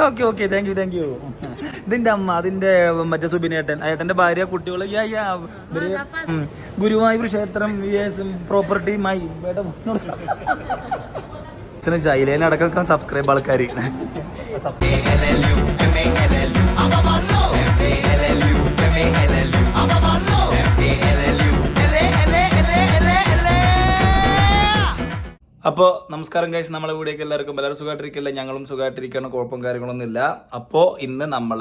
Okay okay thank you thank you ഇതിന്റെ അമ്മ അതിന്റെ മറ്റേ സുബിനേട്ടൻ ഏട്ടന്റെ ഭാര്യ കുട്ടികൾ. ഗുരുവായൂർ ക്ഷേത്രം പ്രോപ്പർട്ടി മൈ ചൈലയിലടക്കം സബ്സ്ക്രൈബ് ആൾക്കാർ അപ്പോൾ നമസ്കാരം കഴിച്ച് നമ്മളെ വീടേക്ക് എല്ലാവർക്കും എല്ലാവരും സുഖമായിട്ടിരിക്കില്ല? ഞങ്ങളും സുഖമായിട്ടിരിക്കണം കുഴപ്പം കാര്യങ്ങളൊന്നും ഇല്ല അപ്പോൾ ഇന്ന് നമ്മൾ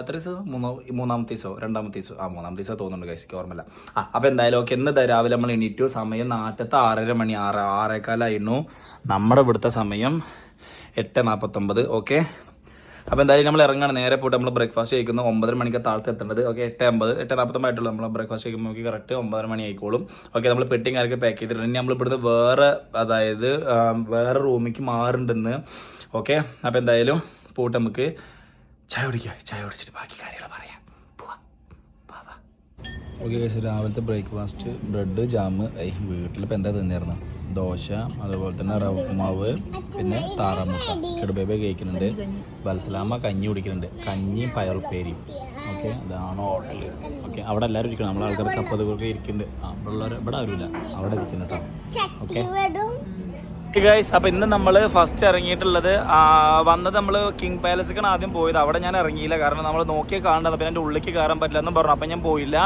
എത്ര ദിവസം? മൂന്നോ മൂന്നാമത്തെ ദിവസമോ രണ്ടാമത്തെ ദിവസം? ആ മൂന്നാമത്തെ ദിവസം തോന്നുന്നുണ്ട് കഴിച്ചിക്ക് ഓർമ്മയില്ല. ആ അപ്പോൾ എന്തായാലും ഓക്കെ ഇന്ന് രാവിലെ നമ്മൾ എണീറ്റു. സമയം നാട്ടത്തെ ആറര മണി ആറ് ആറേക്കാലായിരുന്നു നമ്മുടെ ഇവിടുത്തെ സമയം എട്ട് നാൽപ്പത്തൊമ്പത് ഓക്കെ അപ്പോൾ എന്തായാലും നമ്മൾ ഇറങ്ങാണ്. നേരെ പോയിട്ട് നമ്മൾ ബ്രേക്ക്ഫാസ്റ്റ് കഴിക്കുന്നു. ഒമ്പതര മണിക്ക് താഴത്ത് എത്തേണ്ടത്. ഓക്കെ എട്ട് അമ്പത്. എട്ട് നാൽപ്പത്തൊമ്പതായിട്ടുള്ള നമ്മൾ ബ്രേക്ക്ഫാസ്റ്റ് കഴിക്കുമ്പോൾ നമുക്ക് കറക്റ്റ് ഒമ്പതര മണി ആയിക്കോളും. ഓക്കെ നമ്മൾ പെട്ടിങ് ആരൊക്കെ പാക്ക് ചെയ്തിട്ടുണ്ട്. ഇനി നമ്മൾ ഇവിടുന്ന് വേറെ അതായത് വേറെ റൂമിലേക്ക് മാറുണ്ടെന്ന്. ഓക്കെ അപ്പോൾ എന്തായാലും പോയിട്ട് നമുക്ക് ചായ കുടിക്കുക ചായ കുടിച്ചിട്ട് ബാക്കി കാര്യങ്ങൾ പറയാം. ഓക്കെ കേസ് രാവിലത്തെ ബ്രേക്ക്ഫാസ്റ്റ് ബ്രെഡ് ജാം വീട്ടിലിപ്പോൾ എന്താ തിന്നിരുന്നു ദോശ അതുപോലെ തന്നെ റവ ഉപ്പുമാവ് പിന്നെ താറാമുട്ട. കെടുബേബ കഴിക്കുന്നുണ്ട് ബൽസലാമ കഞ്ഞി കുടിക്കുന്നുണ്ട്. കഞ്ഞി പയറുപ്പേരിയും ഓക്കെ അതാണ് ഹോട്ടൽ ഓക്കെ അവിടെ എല്ലാവരും ഇരിക്കണം. നമ്മളെ ആൾക്കാർക്ക് അപ്പത് പേർക്ക് ഇരിക്കുന്നുണ്ട്. ആ, ഇവിടെ ഉള്ളവർ ഇവിടെ ആരുമില്ല അവിടെ ഇരിക്കുന്നു കേട്ടോ ഓക്കെ. ഗൈസ് അപ്പോൾ ഇന്ന് നമ്മൾ ഫസ്റ്റ് ഇറങ്ങിയിട്ടുള്ളത് വന്നത് നമ്മൾ കിങ് പാലസിക്കാണ് ആദ്യം പോയത്. അവിടെ ഞാൻ ഇറങ്ങിയില്ല. കാരണം നമ്മൾ നോക്കിയാൽ കാണേണ്ടത് പിന്നെ എന്റെ ഉള്ളിലേക്ക് കയറാൻ പറ്റില്ല എന്നും പറഞ്ഞു. അപ്പം ഞാൻ പോയില്ല.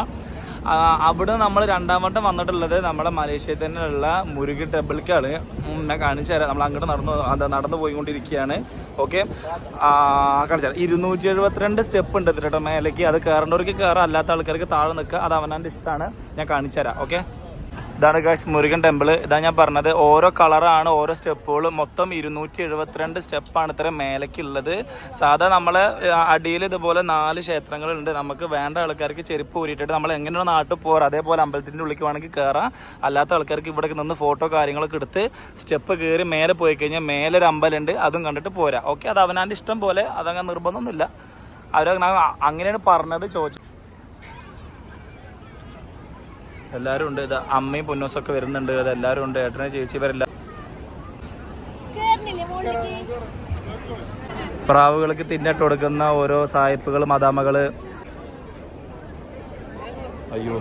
അവിടെ നമ്മൾ രണ്ടാം വട്ടം വന്നിട്ടുള്ളത് നമ്മുടെ മലേഷ്യയിൽ തന്നെയുള്ള മുരുകി ടെമ്പിൾക്കാണ്. ഞാൻ കാണിച്ചു തരാം. നമ്മൾ അങ്ങോട്ട് നടന്നു അത് നടന്നു പോയിക്കൊണ്ടിരിക്കുകയാണ്. ഓക്കെ കാണിച്ചു തരാം. ഇരുന്നൂറ്റി എഴുപത്തിരണ്ട് സ്റ്റെപ്പ് ഉണ്ട് കേട്ടോ മേലേക്ക്. അത് കയറേണ്ടവർക്ക് കയറാം. അല്ലാത്ത ആൾക്കാർക്ക് താഴെ നിൽക്കുക. അത് അവനാന്റെ ഇഷ്ടമാണ്. ഞാൻ കാണിച്ചു തരാം. ഓക്കെ ഇതാണ് ഗൈസ് മുരുകൻ ടെമ്പിൾ ഇതാ ഞാൻ പറഞ്ഞത് ഓരോ കളറാണ് ഓരോ സ്റ്റെപ്പുകൾ മൊത്തം ഇരുന്നൂറ്റി എഴുപത്തിരണ്ട് സ്റ്റെപ്പാണ് ഇത്ര മേലേക്കുള്ളത് സാധാ നമ്മളെ അടിയിൽ ഇതുപോലെ നാല് ക്ഷേത്രങ്ങളുണ്ട്. നമുക്ക് വേണ്ട ആൾക്കാർക്ക് ചെരുപ്പ് ഊരിയിട്ടിട്ട് നമ്മൾ എങ്ങനെയാണ് നാട്ടിൽ പോകാറ് അതേപോലെ അമ്പലത്തിന്റെ ഉള്ളിലേക്ക് വേണമെങ്കിൽ കയറാം അല്ലാത്ത ആൾക്കാർക്ക് ഇവിടെ നിന്ന് ഫോട്ടോ കാര്യങ്ങളൊക്കെ എടുത്ത് സ്റ്റെപ്പ് കയറി മേലെ പോയി കഴിഞ്ഞാൽ മേലെ ഒരു അമ്പലമുണ്ട് അതും കണ്ടിട്ട് പോരാ. ഓക്കെ അത് അവനാന്റെ ഇഷ്ടം പോലെ അതങ്ങനെ നിർബന്ധമൊന്നുമില്ല. അവരങ്ങനെയാണ് അങ്ങനെയാണ് പറഞ്ഞത് ചോദിച്ചു എല്ലാവരും ഉണ്ട്. ഇത് അമ്മയും പൊന്നോസൊക്കെ വരുന്നുണ്ട്. അത് എല്ലാവരും ഉണ്ട്. ഏട്ടനെ ചേച്ചി ഇവരെല്ലാം പ്രാവുകൾക്ക് തിന്നിട്ട് കൊടുക്കുന്ന ഓരോ സായിപ്പുകൾ മദാമകൾ അയ്യോ.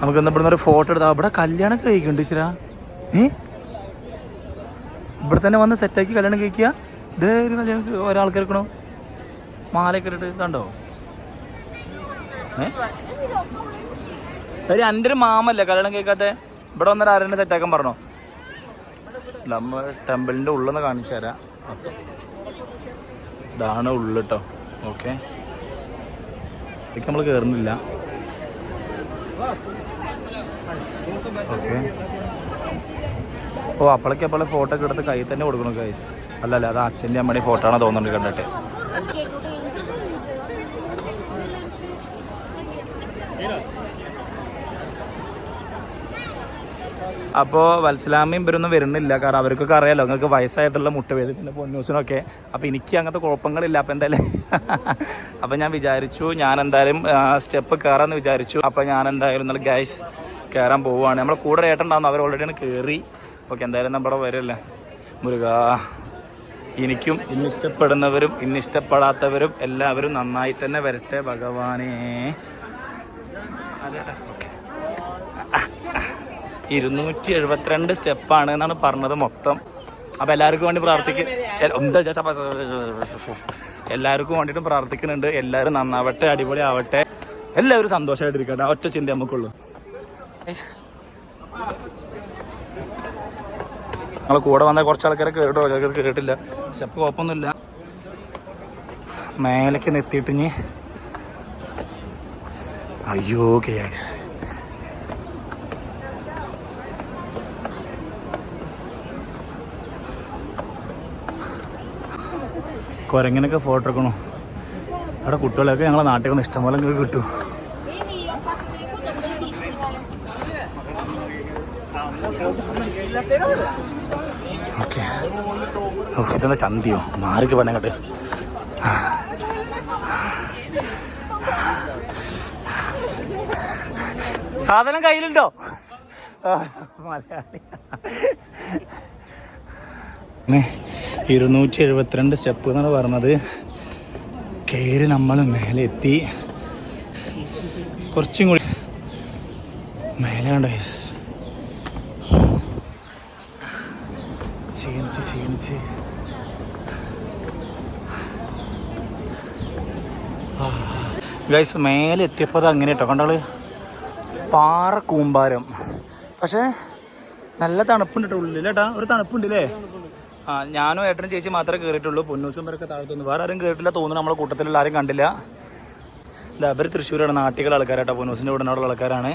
നമുക്ക് ഇന്ന് ഇവിടുന്ന് ഒരു ഫോട്ടോ എടുത്താൽ ഇവിടെ കല്യാണം കഴിക്കുന്നുണ്ട് ഇച്ചിരാ ഏ? ഇവിടെ തന്നെ വന്ന് സെറ്റാക്കി കല്യാണം കഴിക്കുക. ഇതേ ഒരു കല്യാണം ഒരാൾക്ക് എടുക്കണോ? മാലയൊക്കെ ഇട്ടിട്ട് കണ്ടോ? ഏ? എന്റെ ഒരു മാമല്ലേ കല്യാണം കേൾക്കാത്ത ഇവിടെ വന്നൊരു ആരെന്നെ സെറ്റാക്കാൻ പറഞ്ഞോ? നമ്മ ടെമ്പിളിന്റെ ഉള്ളെന്ന് കാണിച്ചു തരാം. ഇതാണ് ഉള്ളു കേട്ടോ ഓക്കെ. നമ്മൾ കയറുന്നില്ല ഓക്കെ. ഓ അപ്പോഴേക്ക് അപ്പോഴെ ഫോട്ടോ ഒക്കെ എടുത്ത് കയ്യിൽ തന്നെ കൊടുക്കണം കൈ അല്ലല്ല അല്ല അത് അച്ഛന്റെ അമ്മയുടെ ഫോട്ടോ ആണ് തോന്നുന്നുണ്ട് കണ്ടിട്ട്. അപ്പോൾ വത്സലാമയും ഇവരൊന്നും വരുന്നില്ല. കാരണം അവർക്കൊക്കെ അറിയാലോ നിങ്ങൾക്ക് വയസ്സായിട്ടുള്ള മുട്ടുവേദന പിന്നെ പൊന്നൂസിനൊക്കെ. അപ്പോൾ എനിക്ക് അങ്ങനത്തെ കുഴപ്പങ്ങളില്ല. അപ്പോൾ എന്തായാലും അപ്പോൾ ഞാൻ വിചാരിച്ചു ഞാൻ എന്തായാലും സ്റ്റെപ്പ് കയറാമെന്ന് വിചാരിച്ചു. അപ്പോൾ ഞാൻ എന്തായാലും നല്ല ഗൈസ് കയറാൻ പോവുകയാണ്. നമ്മൾ കൂടെ ഏട്ടുണ്ടാവുന്നു അവർ ഓൾറെഡി കയറി ഓക്കെ എന്തായാലും നമ്മുടെ വരല്ലേ? മുരുക എനിക്കും ഇന്നിഷ്ടപ്പെടുന്നവരും ഇന്നിഷ്ടപ്പെടാത്തവരും എല്ലാവരും നന്നായിട്ട് തന്നെ വരട്ടെ ഭഗവാനേ. ഇരുന്നൂറ്റി എഴുപത്തിരണ്ട് സ്റ്റെപ്പാണ് എന്നാണ് പറഞ്ഞത് മൊത്തം. അപ്പോൾ എല്ലാവർക്കും വേണ്ടി പ്രാർത്ഥിക്കും എല്ലാവർക്കും വേണ്ടിയിട്ടും പ്രാർത്ഥിക്കുന്നുണ്ട്. എല്ലാവരും നന്നാവട്ടെ അടിപൊളി ആവട്ടെ എല്ലാവരും സന്തോഷമായിട്ടിരിക്കട്ടെ ഒറ്റ ചിന്ത നമുക്കുള്ളൂ. നമ്മളെ കൂടെ വന്ന കുറച്ച് ആൾക്കാരെ കേട്ടോ. ചിലർ കേട്ടില്ല. സ്റ്റെപ്പ് കുഴപ്പമൊന്നുമില്ല. മേലേക്ക് നിർത്തിയിട്ട് ഇനി. അയ്യോ കേസ് കുരങ്ങനൊക്കെ ഫോട്ടോ എടുക്കണോ. അവിടെ കുട്ടികളൊക്കെ ഞങ്ങളെ നാട്ടിൽ നിന്ന് ഇഷ്ടംപോലെ കിട്ടും. ഇതെന്താ ചന്തിയോ? മാറിക്ക് പറഞ്ഞങ്ങോട്ട് സാധനം കയ്യിലുണ്ടോ? മലയാളി. ഇരുന്നൂറ്റി എഴുപത്തിരണ്ട് സ്റ്റെപ്പ് എന്നാണ് പറഞ്ഞത്. കയറി നമ്മൾ മേലെ എത്തി. കുറച്ചും കൂടി മേലെ കണ്ടോ? ക്ഷീണിച്ച് ക്ഷീണിച്ച് ഗൈസ് മേലെ എത്തിയപ്പോൾ അത് അങ്ങനെ കേട്ടോ കണ്ടാൾ? പാറ കൂമ്പാരം. പക്ഷേ നല്ല തണുപ്പുണ്ട് കേട്ടോ ഉള്ളിൽ ഏട്ടാ ഒരു തണുപ്പുണ്ട് അല്ലേ ആ ഞാനും ഏട്ടനും ചേച്ചി മാത്രമേ കയറിയിട്ടുള്ളൂ പൊന്നൂസും പേരൊക്കെ താഴ്ത്തുന്നു. വേറെ ആരും കയറിയിട്ടില്ല തോന്നുന്നു നമ്മളെ കൂട്ടത്തിലുള്ള ആരും കണ്ടില്ല. ഇതാ അവർ തൃശ്ശൂരാണ്. നാട്ടികൾ ആൾക്കാരാട്ടോ. പൊന്നൂസിന്റെ ഉടനോടുള്ള ആൾക്കാരാണ്.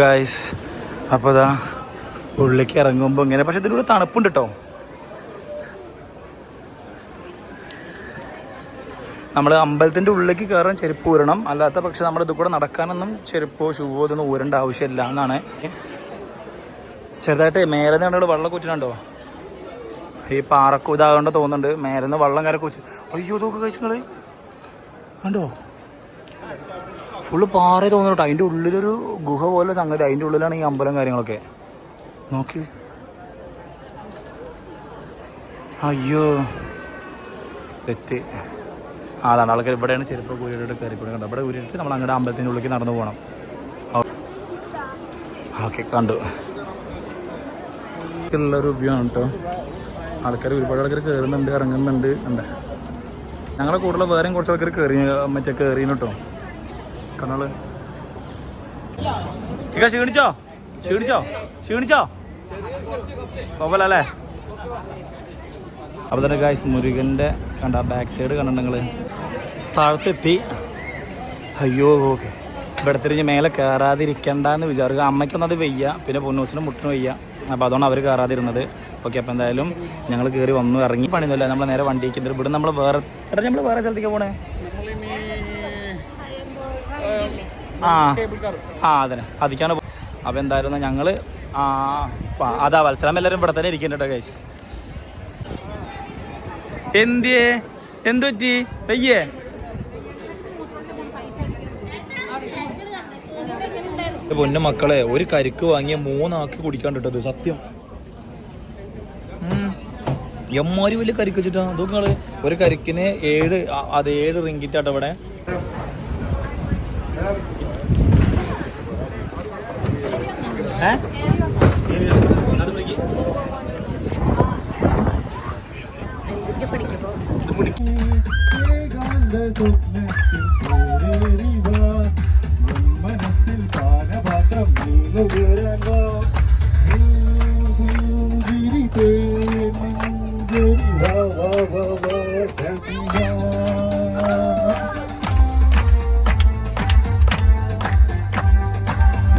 ഗായ്സ് അപ്പോൾ ഇതാ ഉള്ളിലേക്ക് ഇറങ്ങുമ്പോൾ ഇങ്ങനെ. പക്ഷെ ഇതിലൂടെ തണുപ്പുണ്ട് കേട്ടോ നമ്മൾ അമ്പലത്തിന്റെ ഉള്ളിലേക്ക് കയറാൻ ചെരുപ്പ് ഊരണം. അല്ലാത്ത പക്ഷെ നമ്മൾ ഇത് കൂടെ നടക്കാനൊന്നും ചെരുപ്പോ ഷൂവോ ഇതൊന്നും ഊരേണ്ട ആവശ്യമില്ല എന്നാണ്. ചെറുതായിട്ട് മേലെ നിന്ന് വെള്ളം കുറ്റിനുണ്ടോ ഈ പാറക്കു ഇതാകൊണ്ട് തോന്നുന്നുണ്ട്. മേലെ നിന്ന് വെള്ളം കയറി കുറ്റി. അയ്യോ ഇതൊക്കെ കഴിച്ചങ്ങൾ കണ്ടോ? ഫുള്ള് പാറ തോന്നുന്നു അതിന്റെ ഉള്ളിലൊരു ഗുഹ പോലെ സംഗതി. അതിന്റെ ഉള്ളിലാണ് ഈ അമ്പലം കാര്യങ്ങളൊക്കെ. നോക്കി. അയ്യോ. തെറ്റ്. അതാണ്. ആൾക്കാർ ഇവിടെയാണ് ചെരുപ്പ് കുരിയിട്ട് കയറി കൂടി കണ്ടത്. ഇവിടെ കുരിയിട്ട് നമ്മൾ അങ്ങോട്ട് അമ്പലത്തിന്റെ ഉള്ളിലേക്ക് നടന്നു പോകണം. ഓക്കെ കണ്ടു. ഉള്ളൊരു വ്യൂ ആണ് കേട്ടോ ആൾക്കാർ ഒരുപാട് ആൾക്കാർ കയറുന്നുണ്ട് ഇറങ്ങുന്നുണ്ട്. ഉണ്ട് ഞങ്ങളുടെ കൂടുതൽ വേറെയും കുറച്ച് ആൾക്കാർ കയറി മറ്റേ കയറിന് കേട്ടോ കണ്ണാൾ. ക്ഷീണിച്ചോ? ക്ഷീണിച്ചോ? ക്ഷീണിച്ചോ? കുഴപ്പമില്ലല്ലേ? അപ്പോൾ തന്നെ ഗായ്സ് മുരുകന്റെ കണ്ട ബാക്ക് സൈഡ് കണ്ടിട്ടുണ്ടെങ്കിൽ താഴത്തെത്തി. അയ്യോ ഓക്കെ ഇവിടെ തിരിഞ്ഞ് മേലെ കയറാതിരിക്കണ്ടെന്ന് വിചാരിക്കുക. അമ്മയ്ക്കൊന്നത് വയ്യ. പിന്നെ പൊന്നൂസിനും മുട്ടിനും വയ്യ. അപ്പോൾ അതുകൊണ്ട് അവർ കയറാതിരുന്നത് ഓക്കെ അപ്പോൾ എന്തായാലും ഞങ്ങൾ കയറി വന്നു. ഇറങ്ങി പണിയൊന്നുമില്ല. നമ്മൾ നേരെ വണ്ടിക്ക് ഇവിടെ നമ്മൾ വേറെ എടാ നമ്മൾ വേറെ സ്ഥലത്തേക്ക് പോണേ? ആ. ആ അതെ അതിക്കാണ് അപ്പോൾ എന്തായിരുന്നു ഞങ്ങൾ അതാ വത്സരം എല്ലാവരും ഇവിടെ തന്നെ ഇരിക്കുന്നുണ്ട് കേട്ടോ ഗൈസ് എന്തിയേ? എന്തു പറ്റി വയ്യേ പൊന്നു മക്കളെ ഒരു കരിക്ക് വാങ്ങിയ മൂന്നാക്കി കുടിക്കാൻ കിട്ടത് സത്യം. എമ്മാരി വലിയ കരിക്ക് വെച്ചിട്ടാ. നോക്കാൾ ഒരു കരിക്കിന് ഏഴ് അത് ഏഴ് റിങ്കിറ്റാട്ടോ ഇവിടെ. ഏ? വാ കവിയാ.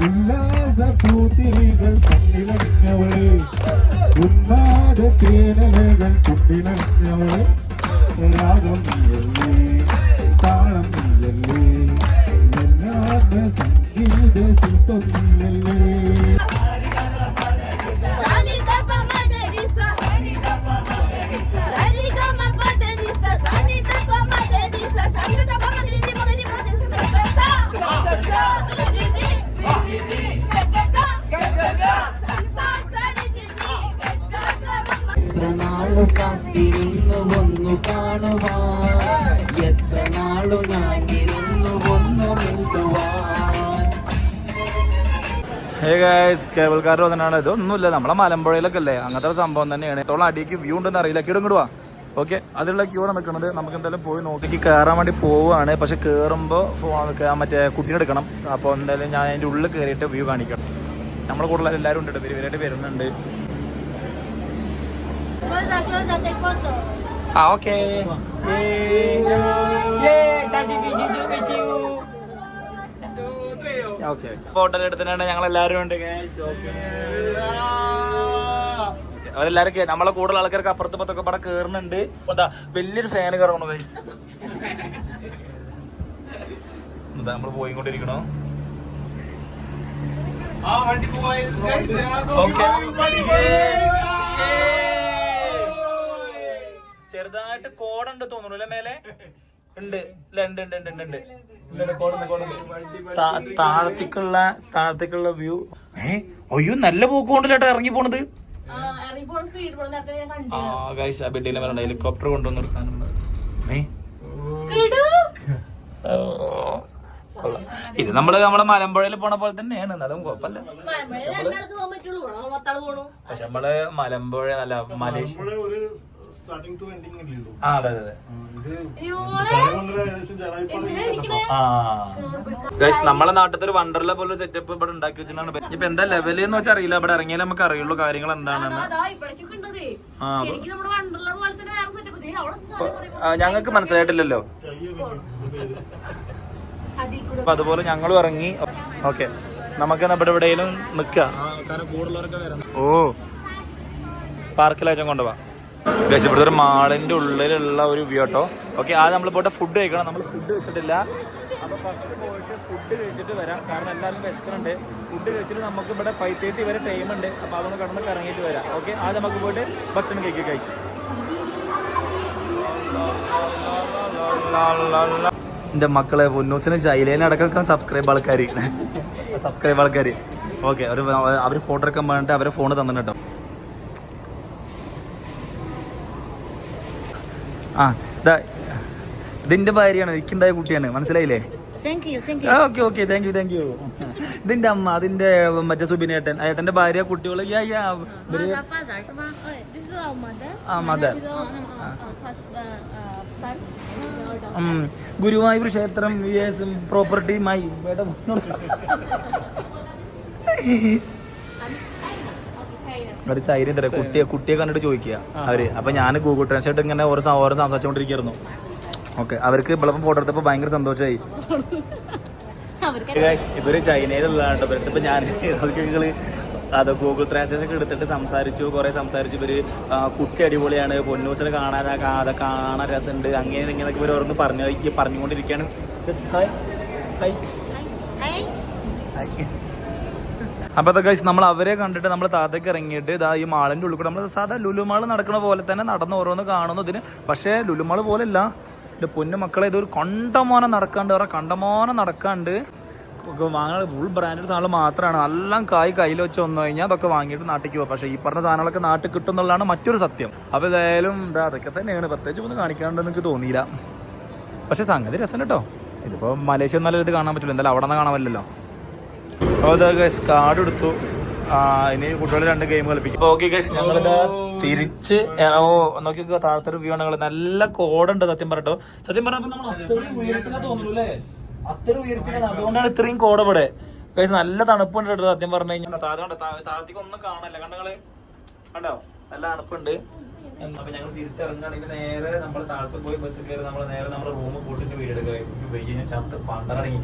ഉല്ലാസ പൂത്തിരികൾ കണ്ണിലഞ്ഞവളെ ഉന്മാദ ചുണ്ടിലഞ്ഞവളെ രാഗം താളം സംഗീത ശില്പം നീയല്ലേ കാത്തിരുന്നു ഒന്നു കാണുവാൻ എത്ര ഞാൻ ഇരുന്നു ഒന്നു മിണ്ടുവാൻ. ഹേ ഗൈസ് കേബിൾ വന്നിട്ടാണ്. ഇതൊന്നുമില്ല നമ്മളെ മലമ്പുഴയിലൊക്കെ അല്ലേ അങ്ങനത്തെ സംഭവം തന്നെയാണ്. എത്തോളം അടിക്ക് വ്യൂ ഉണ്ടെന്ന് അറിയില്ല. കിടും കിടുവാ ഓക്കെ അതിലുള്ള ക്യൂ ആണ് നിൽക്കുന്നത് നമുക്ക് എന്തായാലും പോയി നോക്കി. കയറാൻ വേണ്ടി പോവുകയാണ്. പക്ഷെ കയറുമ്പോൾ ഫോൺ മറ്റേ കുട്ടീനെ എടുക്കണം. അപ്പോൾ എന്തായാലും ഞാൻ അതിന്റെ ഉള്ളിൽ കയറിയിട്ട് വ്യൂ കാണിക്കണം. നമ്മൾ കൂടുതൽ എല്ലാവരും ഉണ്ട് ഇവർ ഇവരായിട്ട് വരുന്നുണ്ട്. Closa, closa, te foto. ആ ഓക്കെ ഫോട്ടോ എടുത്തിട്ടാണ് ഞങ്ങൾ എല്ലാവരും ഉണ്ട്. അവരെല്ലാരും കേ- നമ്മളെ കൂടുതൽ ആൾക്കാർക്ക് അപ്പുറത്ത് പത്തൊക്കെ പടം കേറുന്നുണ്ട്. എന്താ വലിയൊരു ഫാന് കയറണു guys. എന്താ നമ്മൾ പോയിക്കൊണ്ടിരിക്കണോ? Okay. ചെറുതായിട്ട് കോടുണ്ട് തോന്നുന്നു അല്ലെ മേലെ? ഉണ്ട്. ഉണ്ട് ഉണ്ട് ഉണ്ട് ഉണ്ട് താഴത്തേക്കുള്ള താഴത്തേക്കുള്ള വ്യൂ. ഏ അയ്യോ നല്ല പോക്കുകൊണ്ടല്ലേട്ടാ ഇറങ്ങി പോണത്? ആ ഗൈസ് ആ വരണ്ട ഹെലികോപ്റ്റർ കൊണ്ടുവന്ന്. ഇത് നമ്മൾ നമ്മളെ മലമ്പുഴയിൽ പോണ പോലെ തന്നെയാണ്. എന്നാലും കുഴപ്പമില്ല. പക്ഷെ നമ്മൾ മലമ്പുഴ അല്ല മലേഷ്യ സ്റ്റാർട്ടിംഗ് ടു ആ അതെ അതെ ഗൈസ് നമ്മളെ നാട്ടിലത്തെ ഒരു വണ്ടർല പോലെ സെറ്റപ്പ് ഇവിടെ ഉണ്ടാക്കി വെച്ചിട്ടാണ് ഇപ്പൊ. എന്താ ലെവൽ എന്ന് വെച്ചാൽ അറിയില്ല. ഇവിടെ ഇറങ്ങിയാലേ നമുക്ക് അറിയുള്ളൂ കാര്യങ്ങൾ എന്താണെന്ന്. ഞങ്ങൾക്ക് മനസ്സിലായിട്ടില്ലല്ലോ. അപ്പൊ അതുപോലെ ഞങ്ങളും ഇറങ്ങി. ഓക്കെ. നമുക്ക് ഇവിടെ എവിടെയെങ്കിലും നിക്കാം. ഓ. പാർക്കിലാച്ചും കൊണ്ടുപോവാ ഗൈസ് ഇവിടുത്തെ ഒരു മാളിന്റെ ഉള്ളിലുള്ള ഒരു വ്യൂ കേട്ടോ ഓക്കെ ആദ്യം നമ്മൾ പോയിട്ട് ഫുഡ് കഴിക്കണം. നമ്മൾ ഫുഡ് വെച്ചിട്ടില്ല അപ്പൊ ഫസ്റ്റ് പോയിട്ട് ഫുഡ് കഴിച്ചിട്ട് വരാം. കാരണം എല്ലാവരും വിശക്കുന്നുണ്ട്. ഫുഡ് കഴിച്ചിട്ട് നമുക്ക് ഇവിടെ ഫൈവ് തേർട്ടി വരെ ടൈം ഉണ്ട്. അപ്പൊ അതൊന്ന് കടന്ന് കറങ്ങിയിട്ട് വരാം. ഓക്കെ ആദ്യം നമുക്ക് പോയിട്ട് ഭക്ഷണം കഴിക്കുക ഗൈസ് എന്റെ മക്കളെ പൊന്നൂസിന് അടക്കം സബ്സ്ക്രൈബ് ആൾക്കാർ സബ്സ്ക്രൈബ് ആൾക്കാർ ഓക്കെ അവർ അവർ ഫോട്ടോ എടുക്കാൻ പറഞ്ഞിട്ട് അവരെ ഫോൺ തന്നിട്ട് ആ ഇതാ ഇതിന്റെ ഭാര്യയാണ് എനിക്കുണ്ടായ കുട്ടിയാണ് മനസ്സിലായില്ലേ Thank you, thank you. Okay okay thank you thank you ഇതിന്റെ അമ്മ അതിന്റെ മറ്റേ സുബിൻ ഏട്ടൻ ഏട്ടന്റെ ഭാര്യ കുട്ടികൾ? Oh. ആ mother our uh, first uh, uh. Guruvayur ക്ഷേത്രം പ്രോപ്പർട്ടി മൈ ഒരു ചൈന തരാം. കുട്ടിയെ കുട്ടിയെ കണ്ടിട്ട് ചോദിക്കുക അവർ. അപ്പൊ ഞാൻ ഗൂഗിൾ ട്രാൻസ്ലേറ്റ് ഇങ്ങനെ ഓരോ ഓരോ സംസാരിച്ചുകൊണ്ടിരിക്കുന്നു ഓക്കെ. അവർക്ക് ഇപ്പം ഫോട്ടോ എടുത്തപ്പോൾ ഭയങ്കര സന്തോഷമായി ഇവർ ചൈനയിലുള്ളതാണ് ഇപ്പൊ ഞാൻ നിങ്ങൾ അത് ഗൂഗിൾ ട്രാൻസ്ലേഷൻ ഒക്കെ എടുത്തിട്ട് സംസാരിച്ചു. കുറെ സംസാരിച്ചു. ഇവർ കുട്ടി അടിപൊളിയാണ്. പൊന്നൂസിനെ കാണാൻ അത് കാണാൻ രസമുണ്ട് അങ്ങനെ ഇങ്ങനെയൊക്കെ ഇവർ ഓരോന്ന് പറഞ്ഞു പറഞ്ഞുകൊണ്ടിരിക്കുകയാണ് ഹായ് ഹായ് Hi. അപ്പോൾ അതൊക്കെ നമ്മൾ അവരെ കണ്ടിട്ട് നമ്മൾ താഴത്തേക്ക് ഇറങ്ങിയിട്ട് ഇതാ ഈ മാളിന്റെ ഉള്ളിൽ കൂടെ നമ്മൾ സാധാ ലുലുമാൾ നടക്കുന്ന പോലെ തന്നെ നടന്ന് ഓരോന്ന് കാണുന്നു ഇതിന്. പക്ഷേ ലുലുമാൾ പോലെയല്ല. എന്റെ പൊന്നു മക്കളെ ഇതൊരു കണ്ടമാനം നടക്കാണ്ട് വേറെ കണ്ടമാനം നടക്കാണ്ട് വാങ്ങാൻ ഫുൾ ബ്രാൻഡഡ് സാധനങ്ങൾ മാത്രമാണ് എല്ലാം കായ് കയ്യിൽ വെച്ച് വന്നു കഴിഞ്ഞാൽ അതൊക്കെ വാങ്ങിയിട്ട് നാട്ടിൽ പോകും പക്ഷേ ഈ പറഞ്ഞ സാധനങ്ങളൊക്കെ നാട്ടിൽ കിട്ടും എന്നുള്ളതാണ് മറ്റൊരു സത്യം. അപ്പോൾ ഏതായാലും എന്താ അതൊക്കെ തന്നെയാണ്. പ്രത്യേകിച്ച് ഒന്നും കാണിക്കാണ്ടെന്ന് എനിക്ക് തോന്നിയില്ല. പക്ഷേ സംഗതി രസം കേട്ടോ. ഇതിപ്പോൾ മലേഷ്യ നല്ല ഇത് കാണാൻ പറ്റില്ല. എന്തായാലും അവിടെ നിന്ന് കാണാൻ പറ്റില്ലല്ലോ. അപ്പോൾ ഗൈസ് കാർഡ് എടുത്തു. ഇനി കുട്ടികൾ രണ്ട് ഗെയിം കളിപ്പിക്കും. ഓക്കെ ഗൈസ് ഞങ്ങളിത് തിരിച്ച് നോക്കി താഴത്തെ വ്യൂ ആണ് ഞങ്ങൾ നല്ല കോടുണ്ട് സത്യം പറഞ്ഞോ സത്യം പറഞ്ഞപ്പോൾ നമ്മൾ അത്രയും ഉയരത്തിലാ തോന്നുന്നു അല്ലേ? അത്രയും ഉയരത്തിലാണ്. അതുകൊണ്ടാണ് ഇത്രയും കോട ഇവിടെ. ഗൈസ് നല്ല തണുപ്പുണ്ട് കേട്ടോ സത്യം പറഞ്ഞു കഴിഞ്ഞാൽ താഴെ താഴത്തേക്ക് ഒന്നും കാണല്ല കണ്ടങ്ങൾ കണ്ടോ? നല്ല തണുപ്പുണ്ട്. അപ്പൊ ഞങ്ങൾ തിരിച്ചിറങ്ങുകയാണെങ്കിൽ നേരെ നമ്മൾ താഴത്ത് പോയി ബസ് കയറി നമ്മൾ നേരെ നമ്മുടെ റൂം കൂട്ടിട്ട് വീട് എടുക്കുക വെയ്യ ഞാൻ ചത്ത് പണ്ടറങ്ങി.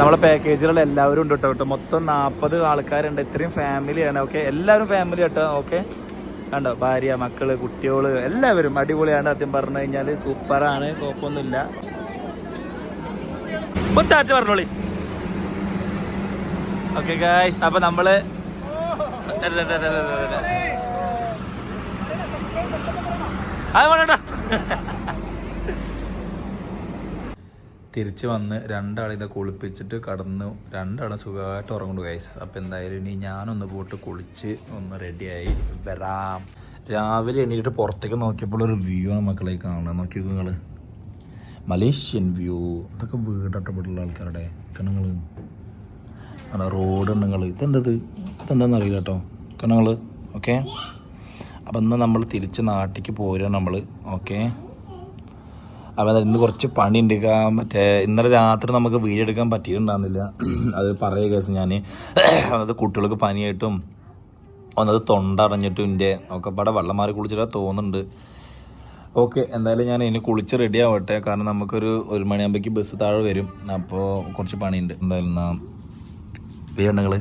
നമ്മളെ പാക്കേജുകൾ എല്ലാവരും ഉണ്ട് കേട്ടോ. കേട്ടോ മൊത്തം നാൽപ്പത് ആൾക്കാരുണ്ട്. ഇത്രയും ഫാമിലിയാണ് ഓക്കെ എല്ലാവരും ഫാമിലി കേട്ടോ ഓക്കെ കണ്ടോ ഭാര്യ മക്കൾ കുട്ടികൾ എല്ലാവരും അടിപൊളിയാണ് സത്യം പറഞ്ഞു കഴിഞ്ഞാൽ സൂപ്പറാണ് കുഴപ്പമൊന്നുമില്ല. ഒരു ചാറ്റ് പറഞ്ഞോളി. ഓക്കെ ഗായ്സ് അപ്പൊ നമ്മൾ തിരിച്ച് വന്ന് രണ്ടാളെ കുളിപ്പിച്ചിട്ട് കടന്നു രണ്ടാളും സുഖമായിട്ട് ഉറങ്ങുന്നു ഗൈസ് അപ്പോൾ എന്തായാലും ഇനി ഞാനൊന്ന് പോയിട്ട് കുളിച്ച് ഒന്ന് റെഡിയായി വരാം. രാവിലെ എണീറ്റ് പുറത്തേക്ക് നോക്കിയപ്പോൾ ഒരു വ്യൂ ആണ് മക്കളെ കാണുന്നത്. നോക്കി മലേഷ്യൻ വ്യൂ ഇതൊക്കെ വീടട്ടപ്പെട്ടുള്ള ആൾക്കാരുടെ കണങ്ങൾ അവിടെ റോഡ് ഉണ്ടെങ്കിൽ ഇതെന്തത്? ഇതെന്താണെന്ന് അറിയില്ല കേട്ടോ കണ്ണുങ്ങൾ ഓക്കെ? അപ്പം എന്നാൽ നമ്മൾ തിരിച്ച് നാട്ടിലേക്ക് പോരുക നമ്മൾ ഓക്കെ? അപ്പം അത് ഇന്ന് കുറച്ച് പണി ഉണ്ട് മറ്റേ ഇന്നലെ രാത്രി നമുക്ക് വീഡിയോ എടുക്കാൻ പറ്റിയിട്ടുണ്ടാകുന്നില്ല അത് പറയുക കേസ് ഞാൻ അത് കുട്ടികൾക്ക് പനിയായിട്ടും ഒന്നത് തൊണ്ട അടഞ്ഞിട്ടും എന്റെ ഒക്കെ പാടെ വെള്ളം മാറി കുളിച്ചിട്ടാ തോന്നുന്നുണ്ട്. ഓക്കെ എന്തായാലും ഞാൻ ഇനി കുളിച്ച് റെഡി ആവട്ടെ. കാരണം നമുക്കൊരു ഒരു മണിയാകുമ്പോഴേക്ക് ബസ് താഴെ വരും. അപ്പോൾ കുറച്ച് പണിയുണ്ട്. എന്തായാലും വീണ്ടുങ്ങൾ